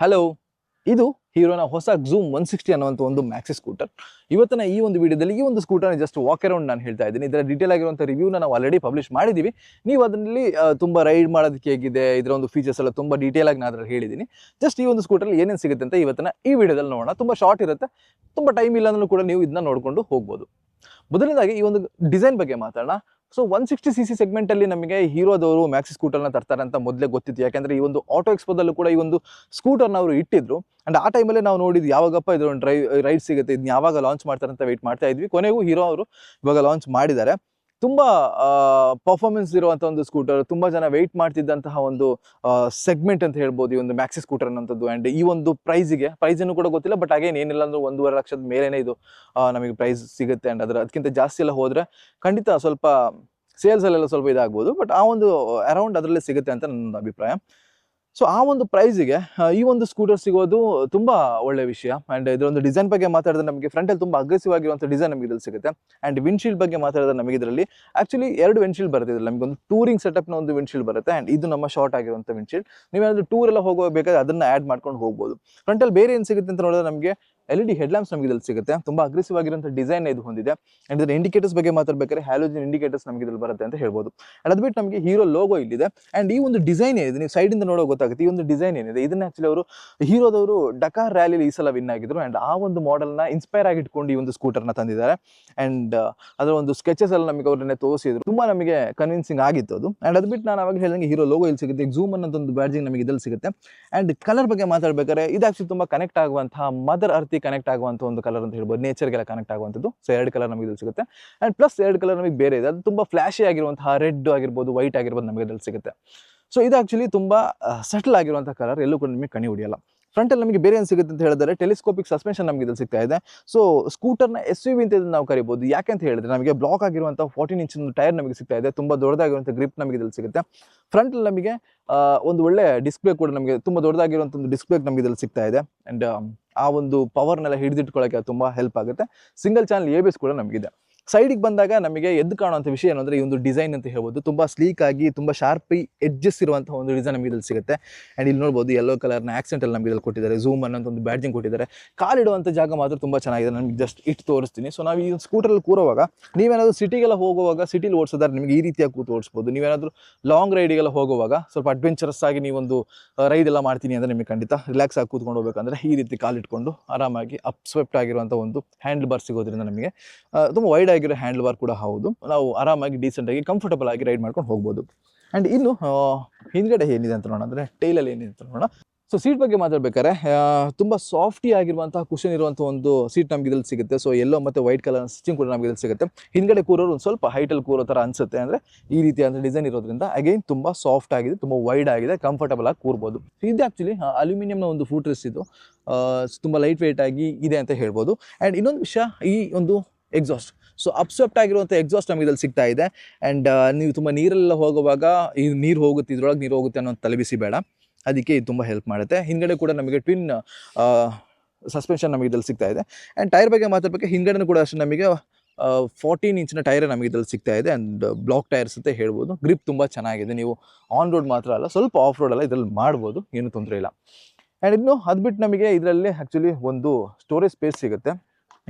Hello ಇದು ಹೀರೋನ ಹೊಸ zoom one sixty ಅನ್ನುವಂಥ ಒಂದು ಮ್ಯಾಕ್ಸಿ ಸ್ಕೂಟರ್ ಇವತ್ತಿನ ಈ ಒಂದು ವಿಡಿಯೋದಲ್ಲಿ ಈ ಒಂದು ಸ್ಕೂಟರ್ ಜಸ್ಟ್ ವಾಕ್ ಅರೌಂಡ್ ನಾನು ಹೇಳ್ತಾ ಇದ್ದೀನಿ. ಇದರ ಡೀಟೇಲ್ ಆಗಿರುವಂಥ ರಿವ್ಯೂನ ನಾವು ಆಲ್ರೆಡಿ ಪಬ್ಲಿಷ್ ಮಾಡಿದ್ದೀವಿ ನೀವು ಅದರಲ್ಲಿ ತುಂಬ ರೈಡ್ ಮಾಡೋದಕ್ಕೆ ಹೇಗಿದೆ, ಇದರ ಒಂದು ಫೀಚರ್ಸ್ ಎಲ್ಲ ತುಂಬ ಡೀಟೇಲ್ ಆಗಿ ನಾನು ಅದ್ರಲ್ಲಿ ಹೇಳಿದ್ದೀನಿ ಜಸ್ಟ್ ಈ ಒಂದು ಸ್ಕೂಟರ್ ಏನೇನು ಸಿಗುತ್ತೆ ಅಂತ ಇವತ್ತಿನ ಈ ವಿಡಿಯೋದಲ್ಲಿ ನೋಡೋಣ. ತುಂಬ ಶಾರ್ಟ್ ಇರುತ್ತೆ, ತುಂಬ ಟೈಮ್ ಇಲ್ಲ ಅಂದ್ರೂ ಕೂಡ ನೀವು ಇದನ್ನ ನೋಡ್ಕೊಂಡು ಹೋಗ್ಬೋದು. ಮೊದಲನೇದಾಗಿ ಈ ಒಂದು ಡಿಸೈನ್ ಬಗ್ಗೆ ಮಾತಾಡೋಣ. So one sixty C C ಸೆಗ್ಮೆಂಟಲ್ಲಿ ನಮಗೆ ಹೀರೋದವರು ಮ್ಯಾಕ್ಸಿ ಸ್ಕೂಟರ್ನ ತರ್ತಾರೆ ಅಂತ ಮೊದಲೇ ಗೊತ್ತಿತ್ತು. ಯಾಕಂದ್ರೆ ಈ ಒಂದು ಆಟೋ ಎಕ್ಸ್ಪೋದಲ್ಲೂ ಕೂಡ ಈ ಒಂದು ಸ್ಕೂಟರ್ನ ಅವರು ಇಟ್ಟಿದ್ರು. ಅಂಡ್ ಆ ಟೈಮಲ್ಲಿ ನಾವು ನೋಡಿದ್ದು ಯಾವಾಗಪ್ಪ ಇದ್ರ ಡ್ರೈವ್ ಡ್ರೈ ರೈಡ್ ಸಿಗುತ್ತೆ ಇದನ್ನ ಯಾವಾಗ ಲಾಂಚ್ ಮಾಡ್ತಾರೆ ಅಂತ ವೆಯ್ಟ್ ಮಾಡ್ತಾ ಇದ್ವಿ. ಕೊನೆಗೂ ಹೀರೋ ಅವರು ಇವಾಗ ಲಾಂಚ್ ಮಾಡಿದ್ದಾರೆ. ತುಂಬ ಪರ್ಫಾರ್ಮೆನ್ಸ್ ಇರುವಂಥ ಒಂದು ಸ್ಕೂಟರ್ ತುಂಬ ಜನ ವೆಯ್ಟ್ ಮಾಡ್ತಿದ್ದಂತಹ ಒಂದು ಸೆಗ್ಮೆಂಟ್ ಅಂತ ಹೇಳ್ಬೋದು ಈ ಒಂದು ಮ್ಯಾಕ್ಸಿ ಸ್ಕೂಟರ್ ಅನ್ನೋಂಥದ್ದು ಆ್ಯಂಡ್ ಈ ಒಂದು ಪ್ರೈಸಿಗೆ ಪ್ರೈಸನ್ನು ಕೂಡ ಗೊತ್ತಿಲ್ಲ ಬಟ್ ಅಗೇನ್ ಏನಿಲ್ಲ ಅಂದ್ರೆ ಒಂದೂವರೆ ಲಕ್ಷದ ಮೇಲೇನೆ ಇದು ನಮಗೆ ಪ್ರೈಸ್ ಸಿಗುತ್ತೆ. ಆ್ಯಂಡ್ ಅದರ, ಅದಕ್ಕಿಂತ ಜಾಸ್ತಿ ಎಲ್ಲ ಹೋದರೆ ಖಂಡಿತ ಸ್ವಲ್ಪ ಸೇಲ್ಸಲ್ಲೆಲ್ಲ ಸ್ವಲ್ಪ ಇದಾಗ್ಬೋದು ಬಟ್ ಆ ಒಂದು ಅರೌಂಡ್ ಅದರಲ್ಲೇ ಸಿಗುತ್ತೆ ಅಂತ ನನ್ನ ಅಭಿಪ್ರಾಯ. ಸೊ ಆ ಒಂದು ಪ್ರೈಸಿಗೆ ಈ ಒಂದು ಸ್ಕೂಟರ್ ಸಿಗೋದು ತುಂಬ ಒಳ್ಳೆ ವಿಷಯ. ಆ್ಯಂಡ್ ಇದರ ಒಂದು ಡಿಸೈನ್ ಬಗ್ಗೆ ಮಾತಾಡಿದ್ರೆ ನಮಗೆ ಫ್ರಂಟಲ್ಲಿ ತುಂಬ ಅಗ್ರೆಸಿವ್ ಆಗಿರುವಂಥ ಡಿಸೈನ್ ನಮಗೆ ಇದ್ರಲ್ಲಿ ಸಿಗುತ್ತೆ. ಆ್ಯಂಡ್ ವಿಂಡ್ಶೀಲ್ಡ್ ಬಗ್ಗೆ ಮಾತಾಡಿದ್ರೆ ನಮಗೆ ಇದರಲ್ಲಿ ಆ್ಯಕ್ಚುಲಿ ಎರಡು ವಿಂಡ್ಶೀಲ್ಡ್ ಬರುತ್ತೆ ನಮಗೆ ಒಂದು ಟೂರಿಂಗ್ ಸೆಟಪ್ನ ಒಂದು ವಿಂಡ್ಶೀಲ್ಡ್ ಬರುತ್ತೆ. ಆ್ಯಂಡ್ ಇದು ನಮ್ಮ ಶಾರ್ಟ್ ಆಗಿರುವಂಥ ವಿಂಡ್ಶೀಲ್ಡ್ ನೀವೇನಾದರೂ ಟೂರ್ ಎಲ್ಲ ಹೋಗಬೇಕಾದ್ರೆ ಅದನ್ನ ಆ್ಯಡ್ ಮಾಡ್ಕೊಂಡು ಹೋಗ್ಬೋದು. ಫ್ರಂಟಲ್ಲಿ ಬೇರೆ ಏನು ಸಿಗುತ್ತೆ ಅಂತ ನೋಡಿದ್ರೆ ನಮಗೆ ಎಲ್ ಇ ಡಿ ಹೆಡ್ಲ್ಯಾಂಪ್ಸ್ ನಮಗೆ ಇದ್ರಲ್ಲಿ ಸಿಗುತ್ತೆ. ತುಂಬ ಅಗ್ರೆಸಿವ್ ಆಗಿರುವಂಥ ಡಿಸೈನ್ ಇದು ಹೊಂದಿದೆ. ಆ್ಯಂಡ್ ಇದರ ಇಂಡಿಕೇಟರ್ಸ್ ಬಗ್ಗೆ ಮಾತಾಡ್ಬೇಕಾದ್ರೆ ಹ್ಯಾಲೋಜಿನ್ ಇಂಡಿಕೇಟರ್ಸ್ ನಮಗೆ ಇದ್ರಲ್ಲಿ ಬರುತ್ತೆ ಅಂತ ಹೇಳ್ಬೋದು. ಆ್ಯಂಡ್ ಅದು ಬಿಟ್ಟು ನಮಗೆ ಹೀರೋ ಲೋಗೋ ಇಲ್ಲಿದೆ. ಅಂಡ್ ಈ ಒಂದು ಡಿಸೈನ್ ಏನಿದೆ, ನೀವು ಸೈಡಿಂದ ನೋಡೋ ಗೊತ್ತಾಗುತ್ತೆ, ಈ ಒಂದು ಡಿಸೈನ್ ಏನಿದೆ. ಇದನ್ನ ಆಕ್ಚುಲಿ ಅವರು ಹೀರೋದವರು ಡಕಾರ್ ರ್ಯಾಲಿಲಿ ಈ ಸಲ ವಿನ್ ಆಗಿದ್ರು. ಅಂಡ್ ಆ ಒಂದು ಮಾಡೆಲ್ನ ಇನ್ಸ್ಪೈರ್ ಆಗಿ ಇಟ್ಕೊಂಡು ಈ ಒಂದು ಸ್ಕೂಟರ್ನ ತಂದಿದ್ದಾರೆ. ಅಂಡ್ ಅದರ ಒಂದು ಸ್ಕೆಚಸ್ ಎಲ್ಲ ನಮಗೆ ಅವ್ರನ್ನೇ ತೋರಿಸಿದ್ರು. ತುಂಬ ನಮಗೆ ಕನ್ವಿನ್ಸಿಂಗ್ ಆಗಿತ್ತು ಅದು. ಆ್ಯಂಡ್ ಅದು ಬಿಟ್ಟು ನಾನು ಅವಾಗ ಹೇಳಿದಂಗೆ ಹೀರೋ ಲೋಗೋ ಇಲ್ಲಿ ಸಿಗುತ್ತೆ. ಝೂಮ್ ಅನ್ನೋದೊಂದು ಬ್ಯಾಡ್ಜಿಂಗ್ ನಮಗೆ ಇದ್ರಲ್ಲಿ ಸಿಗುತ್ತೆ. ಅಂಡ್ ಕಲರ್ ಬಗ್ಗೆ ಮಾತಾಡ್ಬೇಕಾದ್ರೆ, ಇದು ಆಕ್ಚುಲಿ ತುಂಬ ಕನೆಕ್ಟ್ ಆಗುವಂತಹ ಮದರ್ ಅರ್ತಿ ಕನೆಕ್ಟ್ ಆಗುವಂಥ ಒಂದು ಕಲರ್ ಅಂತ ಹೇಳ್ಬೋದು. ನೇಚರ್ಗೆಲ್ಲ ಕನೆಕ್ಟ್ ಆಗುವಂಥದ್ದು. ಸೊ ಎರಡು ಕಲರ್ ನಮಗೆ ಇದು ಸಿಗುತ್ತೆ. ಆ್ಯಂಡ್ ಪ್ಲಸ್ ಎರಡು ಕಲರ್ ನಮಗೆ ಬೇರೆ ಇದೆ. ಅದು ತುಂಬ ಫ್ಲ್ಯಾಶಿ ಆಗಿರುವಂತಹ ರೆಡ್ ಆಗಿರ್ಬೋದು ವೈಟ್ ಆಗಿರ್ಬೋದು ನಮಗೆ ಇದ್ರಲ್ಲಿ ಸಿಗುತ್ತೆ. ಸೊ ಇದು ಆಕ್ಚುಲಿ ತುಂಬ ಸಟಲ್ ಆಗಿರುವಂಥ ಕಲರ್ ಎಲ್ಲೂ ಕೂಡ ನಿಮಗೆ ಕಣಿ ಹೊಡಿಯಲ್ಲ. ಫ್ರಂಟಲ್ಲಿ ನಮಗೆ ಬೇರೆ ಏನು ಸಿಗುತ್ತೆ ಅಂತ ಹೇಳಿದ್ರೆ ಟೆಲಿಸ್ಕೋಪಿಕ್ ಸಸ್ಪೆನ್ಷನ್ ನಮಗೆ ಇದ್ರಲ್ಲಿ ಸಿಗ್ತಾ ಇದೆ. ಸೊ ಸ್ಕೂಟರ್ನ ಎಸ್ ಯು ವಿ ಅಂತ ನಾವು ಕರಿಬೋದು. ಯಾಕೆ ಅಂತ ಹೇಳಿದ್ರೆ ನಮಗೆ ಬ್ಲಾಕ್ ಆಗಿರುವಂಥ ಫೋರ್ಟೀನ್ ಇಂಚಿನ ಟೈರ್ ನಮಗೆ ಸಿಗ್ತಾ ಇದೆ. ತುಂಬ ದೊಡ್ಡದಾಗಿರುವಂಥ ಗ್ರಿಪ್ ನಮಗೆ ಇದ್ರಲ್ಲಿ ಸಿಗುತ್ತೆ. ಫ್ರಂಟಲ್ಲಿ ನಮಗೆ ಒಂದು ಒಳ್ಳೆ ಡಿಸ್ಪ್ಲೇ ಕೂಡ ನಮಗೆ ತುಂಬ ದೊಡ್ಡದಾಗಿರುವಂಥ ಒಂದು ಡಿಸ್ಪ್ಲೇ ನಮಗೆ ಇದ್ರಲ್ಲಿ ಸಿಗ್ತಾ ಇದೆ. ಆ್ಯಂಡ್ ಆ ಒಂದು ಪವರ್ನೆಲ್ಲ ಹಿಡಿದಿಟ್ಕೊಳ್ಳೋಕೆ ಅದು ತುಂಬ ಹೆಲ್ಪ್ ಆಗುತ್ತೆ. ಸಿಂಗಲ್ ಚಾನಲ್ ಎ ಬಿಸ್ ಕೂಡ ನಮಗಿದೆ. ಸೈಡಿಗೆ ಬಂದಾಗ ನಮಗೆ ಎದ್ದು ಕಾಣುವಂಥ ವಿಷಯ ಏನಂದರೆ ಈ ಒಂದು ಡಿಸೈನ್ ಅಂತ ಹೇಳ್ಬೋದು. ತುಂಬ ಸ್ಲೀಕ್ ಆಗಿ, ತುಂಬ ಶಾರ್ಪಿ ಎಡ್ಜಸ್ ಇರುವಂತಹ ಒಂದು ಡಿಸೈನ್ ನಮಗೆ ಇದ್ರಲ್ಲಿ ಸಿಗುತ್ತೆ. ಆ್ಯಂಡ್ ಇಲ್ಲಿ ನೋಡ್ಬೋದು ಯೆಲ್ಲೋ ಕಲರ್ನ ಆಕ್ಸೆಂಟ್ ಅಲ್ಲಿ ನಮಗೆ ಇದ್ರಲ್ಲಿ ಕೊಟ್ಟಿದ್ದಾರೆ. ಝೂಮ್ ಅನ್ನೋ ಒಂದು ಬ್ಯಾಡ್ಜಿಂಗ್ ಕೊಟ್ಟಿದ್ದಾರೆ. ಕಾಲಿಡುವಂಥ ಜಾಗ ಮಾತ್ರ ತುಂಬ ಚೆನ್ನಾಗಿದೆ. ನಮಗೆ ಜಸ್ಟ್ ಇಟ್ಟು ತೋರಿಸ್ತೀನಿ. ಸೊ ನಾವು ಈ ಸ್ಕೂಟರಲ್ಲಿ ಕೂರುವಾಗ ನೀವೇನಾದರೂ ಸಿಟಿಗೆಲ್ಲ ಹೋಗುವಾಗ ಸಿಟಿಲಿ ಓಡಿಸೋದಾದ್ರೆ ನಿಮಗೆ ಈ ರೀತಿಯಾಗಿ ಕೂತು ಓಡಿಸ್ಬೋದು. ನೀವೇನಾದರೂ ಲಾಂಗ್ ರೈಡಿಗೆಲ್ಲ ಹೋಗುವಾಗ ಸ್ವಲ್ಪ ಅಡ್ವೆಂಚರಸ್ ಆಗಿ ನೀವೊಂದು ರೈಡ್ ಎಲ್ಲ ಮಾಡ್ತೀನಿ ಅಂದರೆ ನಿಮಗೆ ಖಂಡಿತ ರಿಲ್ಯಾಕ್ಸ್ ಆಗಿ ಕೂತ್ಕೊಂಡು ಹೋಗ್ಬೇಕಂದ್ರೆ ಈ ರೀತಿ ಕಾಲಿಟ್ಕೊಂಡು ಆರಾಮಾಗಿ ಅಪ್ ಸ್ವೆಪ್ಟ್ ಆಗಿರುವಂಥ ಒಂದು ಹ್ಯಾಂಡಲ್ ಬಾರ್ ಸಿಗೋದ್ರಿಂದ ನಮಗೆ ತುಂಬ ವೈಡ್ ಆಗಿರೋ ಹ್ಯಾಂಡಲ್ ಬಾರ್ ಕೂಡ ಹೌದು. ನಾವು ಆರಾಮಾಗಿ ಡೀಸೆಂಟಾಗಿ ಕಂಫರ್ಟಬಲ್ ಆಗಿ ರೈಡ್ ಮಾಡ್ಕೊಂಡು ಹೋಗ್ಬೋದು. ಆ್ಯಂಡ್ ಇನ್ನು ಹಿಂದ್ಗಡೆ ಏನಿದೆ ಅಂತ ನೋಡೋಣ ಅಂದರೆ ಟೈಲಲ್ಲಿ ಏನಿದೆ ಅಂತ ನೋಡೋಣ. ಸೊ ಸೀಟ್ ಬಗ್ಗೆ ಮಾತಾಡ್ಬೇಕಾದ್ರೆ ತುಂಬ ಸಾಫ್ಟಿ ಆಗಿರುವಂತಹ ಕುಷನ್ ಇರುವಂಥ ಒಂದು ಸೀಟ್ ನಮ್ಗೆ ಇದ್ರಲ್ಲಿ ಸಿಗುತ್ತೆ. ಸೊ ಎಲ್ಲೋ ಮತ್ತು ವೈಟ್ ಕಲರ್ ಸ್ಟಿಚಿಂಗ್ ಕೂಡ ನಮಗೆ ಇದ್ರಲ್ಲಿ ಸಿಗುತ್ತೆ. ಹಿಂದ್ಗಡೆ ಕೂರೋರು ಒಂದು ಸ್ವಲ್ಪ ಹೈಟಲ್ಲಿ ಕೂರೋ ಥರ ಅನ್ಸುತ್ತೆ ಅಂದರೆ ಈ ರೀತಿ ಅಂದರೆ ಡಿಸೈನ್ ಇರೋದ್ರಿಂದ ಅಗೈನ್ ತುಂಬ ಸಾಫ್ಟ್ ಆಗಿದೆ, ತುಂಬ ವೈಡ್ ಆಗಿದೆ ಕಂಫರ್ಟಬಲ್ ಆಗಿ ಕೂರ್ಬೋದು. ಇದು ಆ್ಯಕ್ಚುಲಿ ಅಲ್ಯೂಮಿನಿಯಂನ ಒಂದು ಫೂಟ್ರೆಸ್ ಇದು. ತುಂಬಾ ಲೈಟ್ ವೆಯ್ಟ್ ಆಗಿ ಇದೆ ಅಂತ ಹೇಳ್ಬೋದು. ಆ್ಯಂಡ್ ಇನ್ನೊಂದು ವಿಷಯ, ಈ ಒಂದು ಎಕ್ಸಾಸ್ಟ್ ಸೊ ಅಪ್ಸೆಪ್ಟ್ ಆಗಿರುವಂಥ ಎಕ್ಸಾಸ್ಟ್ ನಮಗೆ ಇದ್ರಲ್ಲಿ ಸಿಗ್ತಾ ಇದೆ. ಆ್ಯಂಡ್ ನೀವು ತುಂಬ ನೀರೆಲ್ಲ ಹೋಗುವಾಗ, ಈ ನೀರು ಹೋಗುತ್ತೆ, ಇದ್ರೊಳಗೆ ನೀರು ಹೋಗುತ್ತೆ ಅನ್ನೋ ತಲೆಬಿಸಿ ಬೇಡ. ಅದಕ್ಕೆ ಇದು ತುಂಬ ಹೆಲ್ಪ್ ಮಾಡುತ್ತೆ. ಹಿಂದ್ಗಡೆ ಕೂಡ ನಮಗೆ ಟ್ವಿನ್ ಸಸ್ಪೆನ್ಷನ್ ನಮಗೆ ಇದ್ರಲ್ಲಿ ಸಿಗ್ತಾ ಇದೆ. ಆ್ಯಂಡ್ ಟೈರ್ ಬಗ್ಗೆ ಮಾತಾಡಬೇಕು ಹಿಂದ್ಗಡೆ ಕೂಡ ಅಷ್ಟು ನಮಗೆ ಫೋರ್ಟೀನ್ ಇಂಚಿನ ಟೈರ್ ನಮಗೆ ಇದ್ರಲ್ಲಿ ಸಿಗ್ತಾ ಇದೆ. ಆ್ಯಂಡ್ ಬ್ಲಾಕ್ ಟೈರ್ಸ್ ಅಂತ ಹೇಳ್ಬೋದು. ಗ್ರಿಪ್ ತುಂಬ ಚೆನ್ನಾಗಿದೆ. ನೀವು ಆನ್ ರೋಡ್ ಮಾತ್ರ ಅಲ್ಲ, ಸ್ವಲ್ಪ ಆಫ್ ರೋಡ್ ಅಲ್ಲ ಇದರಲ್ಲಿ ಮಾಡ್ಬೋದು. ಏನು ತೊಂದರೆ ಇಲ್ಲ. ಆ್ಯಂಡ್ ಇನ್ನು ಅದು ಬಿಟ್ಟು ನಮಗೆ ಇದರಲ್ಲಿ ಆ್ಯಕ್ಚುಲಿ ಒಂದು ಸ್ಟೋರೇಜ್ ಸ್ಪೇಸ್ ಸಿಗುತ್ತೆ.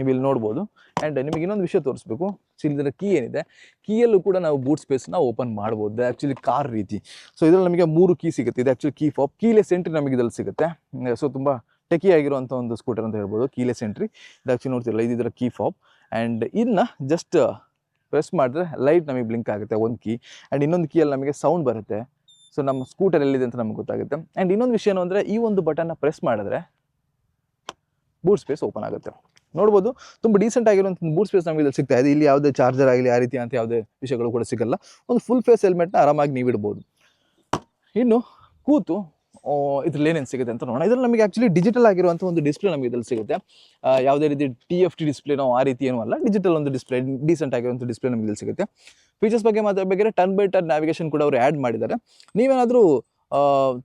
ನೀವು ಇಲ್ಲಿ ನೋಡ್ಬೋದು. ಆ್ಯಂಡ್ ನಿಮಗೆ ಇನ್ನೊಂದು ವಿಷಯ ತೋರಿಸ್ಬೇಕು. ಆ್ಯಕ್ಚುಲಿ ಇದರ ಕೀ ಏನಿದೆ? ಕೀಯಲ್ಲೂ ಕೂಡ ನಾವು ಬೂಟ್ ಸ್ಪೇಸ್ನ ಓಪನ್ ಮಾಡ್ಬೋದು. ಆ್ಯಕ್ಚುಲಿ ಕಾರ್ ರೀತಿ. ಸೊ ಇದರಲ್ಲಿ ನಮಗೆ ಮೂರು ಕೀ ಸಿಗುತ್ತೆ. ಇದು actually key fob keyless entry ನಮಗೆ ಇದರಲ್ಲಿ ಸಿಗುತ್ತೆ. ಸೊ ತುಂಬ ಟೆಕಿ ಆಗಿರುವಂಥ ಒಂದು ಸ್ಕೂಟರ್ ಅಂತ ಹೇಳ್ಬೋದು. ಕೀಲೆಸ್ ಎಂಟ್ರಿ ಇದು ಆ್ಯಕ್ಚುಲಿ ನೋಡ್ತಿರಲ್ಲ, ಇದು ಇದರ ಕೀ ಫಾಪ್ ಆ್ಯಂಡ್ ಇದನ್ನ ಜಸ್ಟ್ ಪ್ರೆಸ್ ಮಾಡಿದ್ರೆ ಲೈಟ್ ನಮಗೆ ಬ್ಲಿಂಕ್ ಆಗುತ್ತೆ, ಒಂದು ಕೀ ಆ್ಯಂಡ್ ಇನ್ನೊಂದು ಕೀಯಲ್ಲಿ ನಮಗೆ ಸೌಂಡ್ ಬರುತ್ತೆ. ಸೊ ನಮ್ಮ ಸ್ಕೂಟರ್ ಎಲ್ಲಿದೆ ಅಂತ ನಮಗೆ ಗೊತ್ತಾಗುತ್ತೆ. ಆ್ಯಂಡ್ ಇನ್ನೊಂದು ವಿಷಯ ಏನು ಅಂದರೆ, ಈ ಒಂದು ಬಟನ್ನ ಪ್ರೆಸ್ ಮಾಡಿದ್ರೆ ಬೂಟ್ ಸ್ಪೇಸ್ ಓಪನ್ ಆಗುತ್ತೆ. ನೋಡ್ಬೋದು. ತುಂಬ ಡೀಸೆಂಟ್ ಆಗಿರುವಂಥ ಬೂಟ್ ಸ್ಪೇಸ್ ನಮಗೆ ಇಲ್ಲಿ ಸಿಗ್ತಾ ಇದೆ. ಇಲ್ಲಿ ಯಾವುದೇ ಚಾರ್ಜರ್ ಆಗಲಿ, ಆ ರೀತಿ ಅಂತ ಯಾವುದೇ ವಿಷಯಗಳು ಕೂಡ ಸಿಗಲ್ಲ. ಒಂದು ಫುಲ್ ಫೇಸ್ ಹೆಲ್ಮೆಟ್ನ ಆರಾಮಾಗಿ ನೀವು ಇಡ್ಬೋದು. ಇನ್ನು ಕೂತು ಇದ್ರಲ್ಲಿ ಏನೇನು ಸಿಗುತ್ತೆ ಅಂತ ನೋಡೋಣ. ಇದ್ರಲ್ಲಿ ನಮಗೆ ಆ್ಯಕ್ಚುಲಿ ಡಿಜಿಟಲ್ ಆಗಿರುವಂಥ ಒಂದು ಡಿಸ್ಪ್ಲೇ ನಮಗೆ ಇದ್ರಲ್ಲಿ ಸಿಗುತ್ತೆ. ಯಾವುದೇ ರೀತಿ ಟಿ ಎಫ್ ಟಿ ಡಿಸ್ಪ್ಲೇನೋ ಆ ರೀತಿ ಏನೂ ಅಲ್ಲ. ಡಿಜಿಟಲ್ ಒಂದು ಡಿಸ್ಪ್ಲೇ ಡೀಸೆಂಟ್ ಆಗಿರುವಂಥ ಡಿಸ್ಪ್ಲೇ ನಮಗೆ ಇಲ್ಲಿ ಸಿಗುತ್ತೆ. ಫೀಚರ್ಸ್ ಬಗ್ಗೆ ಮಾತಾಡಬೇಕಾದ್ರೆ ಟರ್ನ್ ಬೈ ಟರ್ನ್ ನ್ಯಾವಿಗೇಷನ್ ಕೂಡ ಅವರು ಆ್ಯಡ್ ಮಾಡಿದ್ದಾರೆ. ನೀವೇನಾದರೂ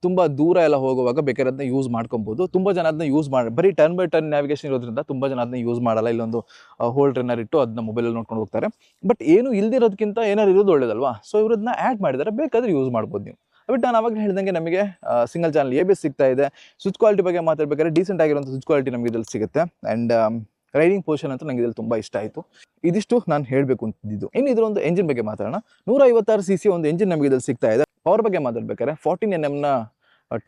ತುಂಬ ದೂರ ಎಲ್ಲ ಹೋಗುವಾಗ ಬೇಕಾದ್ರೆ ಅದನ್ನ ಯೂಸ್ ಮಾಡ್ಕೊಬೋದು. ತುಂಬ ಜನ ಅದನ್ನ ಯೂಸ್ ಮಾಡಿ, ಬರೀ ಟರ್ನ್ ಬೈ ಟರ್ನ್ ನ್ಯಾವಿಗೇಷನ್ ಇರೋದ್ರಿಂದ ತುಂಬ ಜನ ಅದನ್ನ ಯೂಸ್ ಮಾಡಲ್ಲ. ಇಲ್ಲೊಂದು ಹೋಲ್ಡ್ ಏನಾರು ಇಟ್ಟು ಅದನ್ನ ಮೊಬೈಲಲ್ಲಿ ನೋಡ್ಕೊಂಡು ಹೋಗ್ತಾರೆ. ಬಟ್ ಏನು ಇಲ್ದಿರೋದಕ್ಕಿಂತ ಏನಾರು ಇರೋದು ಒಳ್ಳೇದಲ್ವಾ? ಸೊ ಇವ್ರದನ್ನ ಆ್ಯಡ್ ಮಾಡಿದರೆ ಬೇಕಾದ್ರೆ ಯೂಸ್ ಮಾಡ್ಬೋದು ನೀವು. ಬಟ್ ನಾನು ಅವಾಗ ಹೇಳಿದಂಗೆ ನಮಗೆ ಸಿಂಗಲ್ ಚಾನಲ್ ಎ ಬಿ ಸಿಗ್ತಾ ಇದೆ. ಸ್ವಿಚ್ ಕ್ವಾಲಿಟಿ ಬಗ್ಗೆ ಮಾತಾಡ್ಬೇಕಾದ್ರೆ ಡೀಸೆಂಟ್ ಆಗಿರುವಂಥ ಸ್ವಿಚ್ ಕ್ವಾಲಿಟಿ ನಮಗೆ ಇದ್ರಲ್ಲಿ ಸಿಗುತ್ತೆ. ಆ್ಯಂಡ್ ರೈಡಿಂಗ್ ಪೋರ್ಷನ್ ಅಂತ ನನಗೆ ಇದ್ರಲ್ಲಿ ತುಂಬ ಇಷ್ಟ ಆಯಿತು. ಇದಿಷ್ಟು ನಾನು ಹೇಳಬೇಕು ಅಂತಿದ್ದು. ಇನ್ನು ಇದರ ಒಂದು ಎಂಜಿನ್ ಬಗ್ಗೆ ಮಾತಾಡೋಣ. ನೂರ ಐವತ್ತಾರು ಸಿ ಸಿ ಒಂದು ಎಂಜಿನ್ ನಮಗೆ ಇದ್ರಲ್ಲಿ ಸಿಗ್ತಾ ಇದೆ. ಪವರ್ ಬಗ್ಗೆ ಮಾತಾಡ್ಬೇಕಾದ್ರೆ ಫಾರ್ಟೀನ್ ಎನ್ ಎಮ್ನ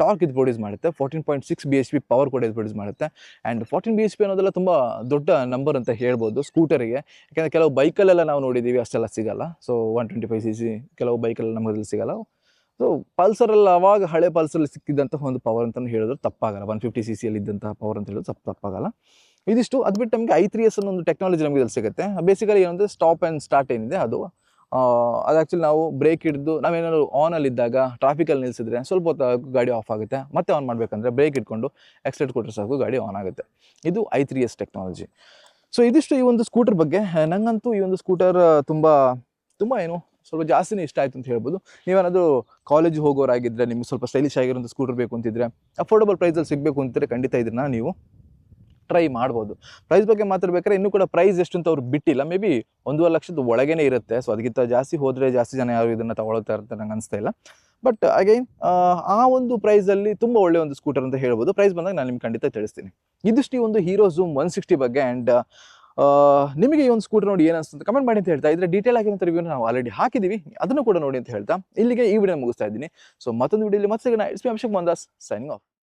ಟಾರ್ಕ್ ಇದು ಪ್ರೊಡ್ಯೂಸ್ ಮಾಡುತ್ತೆ. Fourteen point six B H P power ಕೂಡ ಇದು ಪ್ರೊಡ್ಯೂಸ್ ಮಾಡುತ್ತೆ. And fourteen B H P ಅನ್ನೋದೆಲ್ಲ ತುಂಬ ದೊಡ್ಡ ನಂಬರ್ ಅಂತ ಹೇಳ್ಬೋದು ಸ್ಕೂಟರಿಗೆ. ಯಾಕಂದರೆ ಕೆಲವು ಬೈಕಲ್ಲೆಲ್ಲ ನಾವು ನೋಡಿದ್ದೀವಿ ಅಷ್ಟೆಲ್ಲ ಸಿಗಲ್ಲ. So one twenty five C C ಕೆಲವು ಬೈಕಲ್ಲಿ ನಮಗಲ್ಲಿ ಸಿಗಲ್ಲ. ಸೊ ಪಲ್ಸರಲ್ಲಿ ಅವಾಗ ಹಳೆ ಪಲ್ಸರಲ್ಲಿ ಸಿಕ್ಕಿದ್ದಂಥ ಒಂದು ಪವರ್ ಅಂತ ಹೇಳಿದ್ರು ತಪ್ಪಾಗಲ್ಲ. ಒನ್ ಫಿಫ್ಟಿ ಸಿ ಸಿಯಲ್ಲಿ ಇದ್ದಂಥ ಪವರ್ ಅಂತ ಹೇಳಿದ್ರು ತಪ್ಪು, ತಪ್ಪಾಗಲ್ಲ. ಇದಿಷ್ಟು ಅದು ಬಿಟ್ಟು ನಮಗೆ ಐ ತ್ರೀ ಎಸ್ ಅನ್ನೋ ಒಂದು ಟೆಕ್ನಾಲಜಿ ನಮಗೆ ಇಲ್ಲಿ ಸಿಗುತ್ತೆ. ಬೇಸಿಕಲಿ ಏನಂದರೆ ಸ್ಟಾಪ್ ಆ್ಯಂಡ್ ಸ್ಟಾರ್ಟ್ ಏನಿದೆ ಅದು. ಅದು ಆ್ಯಕ್ಚುಲಿ ನಾವು ಬ್ರೇಕ್ ಹಿಡಿದು ನಾವೇನಾದ್ರು ಆನಲ್ಲಿ ಇದ್ದಾಗ ಟ್ರಾಫಿಕಲ್ಲಿ ನಿಲ್ಲಿಸಿದ್ರೆ ಸ್ವಲ್ಪ ಹೊತ್ತು ಗಾಡಿ ಆಫ್ ಆಗುತ್ತೆ. ಮತ್ತೆ ಆನ್ ಮಾಡಬೇಕಂದ್ರೆ ಬ್ರೇಕ್ ಇಟ್ಕೊಂಡು ಎಕ್ಸ್ಲೇಟ್ ಕೊಟ್ಟರೆ ಸಾಕು, ಗಾಡಿ ಆನ್ ಆಗುತ್ತೆ. ಇದು I three S technology so ಇದಿಷ್ಟು ಈ ಒಂದು ಸ್ಕೂಟರ್ ಬಗ್ಗೆ. ನಂಗಂತೂ ಈ ಒಂದು ಸ್ಕೂಟರ್ ತುಂಬ ತುಂಬ ಏನು, ಸ್ವಲ್ಪ ಜಾಸ್ತಿನೇ ಇಷ್ಟ ಆಯ್ತು ಅಂತ ಹೇಳ್ಬೋದು. ನೀವೇನಾದರೂ ಕಾಲೇಜ್ ಹೋಗೋರಾಗಿದ್ದರೆ ನಿಮ್ಗೆ ಸ್ವಲ್ಪ ಸ್ಟೈಲಿಶ್ ಆಗಿರೋಂಥ ಸ್ಕೂಟರ್ ಬೇಕು ಅಂತಿದ್ರೆ ಅಫೋರ್ಡಬಲ್ ಪ್ರೈಸಲ್ಲಿ ಸಿಗಬೇಕು ಅಂತಿದ್ರೆ ಖಂಡಿತ ಇದನ್ನ ನೀವು ಟ್ರೈ ಮಾಡ್ಬೋದು. ಪ್ರೈಸ್ ಬಗ್ಗೆ ಮಾತಾಡ್ಬೇಕಾದ್ರೆ ಇನ್ನೂ ಕೂಡ ಪ್ರೈಸ್ ಎಷ್ಟು ಅಂತ ಅವ್ರು ಬಿಟ್ಟಿಲ್ಲ. ಮೇ ಬಿ ಒಂದೂವರೆ ಲಕ್ಷದ ಒಳಗೇನೆ ಇರುತ್ತೆ. ಸೊ ಅದಕ್ಕಿಂತ ಜಾಸ್ತಿ ಹೋದರೆ ಜಾಸ್ತಿ ಜನ ಯಾರು ಇದನ್ನು ತಗೊಳ್ತಾ ಇರ್ತಾರೆ ನಂಗೆ ಅನಿಸ್ತಾ ಇಲ್ಲ. ಬಟ್ ಅಗೈನ್ ಆ ಒಂದು ಪ್ರೈಸಲ್ಲಿ ತುಂಬ ಒಳ್ಳೆಯ ಒಂದು ಸ್ಕೂಟರ್ ಅಂತ ಹೇಳ್ಬೋದು. ಪ್ರೈಸ್ ಬಂದಾಗ ನಾನು ನಿಮ್ಗೆ ಖಂಡಿತ ತಿಳಿಸ್ತೀನಿ. ಇದಿಷ್ಟು ಈ ಒಂದು ಹೀರೋ ಝೂಮ್ ಒನ್ ಸಿಕ್ಸ್ಟಿ ಬಗ್ಗೆ ಆ್ಯಂಡ್ ನಿಮಗೆ ಈ ಒಂದು ಸ್ಕೂಟರ್ ನೋಡಿ ಏನು ಅನಿಸ್ತಂತ ಕಮೆಂಟ್ ಮಾಡಿ ಅಂತ ಹೇಳ್ತಾ ಇದ್ರೆ ಡೀಟೇಲ್ ಆಗಿರೋ ರಿವ್ಯೂ ನಾವು ಆಲ್ರೆಡಿ ಹಾಕಿದ್ದೀವಿ ಅದನ್ನು ಕೂಡ ನೋಡಿ ಅಂತ ಹೇಳ್ತಾ. ಇಲ್ಲಿಗೆ ಈ ವಿಡಿಯೋ ಮುಗಿಸ್ತಾ ಇದ್ದೀನಿ. ಸೊ ಮತ್ತೊಂದು ವಿಡಿಯೋಲಿ ಮತ್ತೆ it's me Abhishek Mandas signing off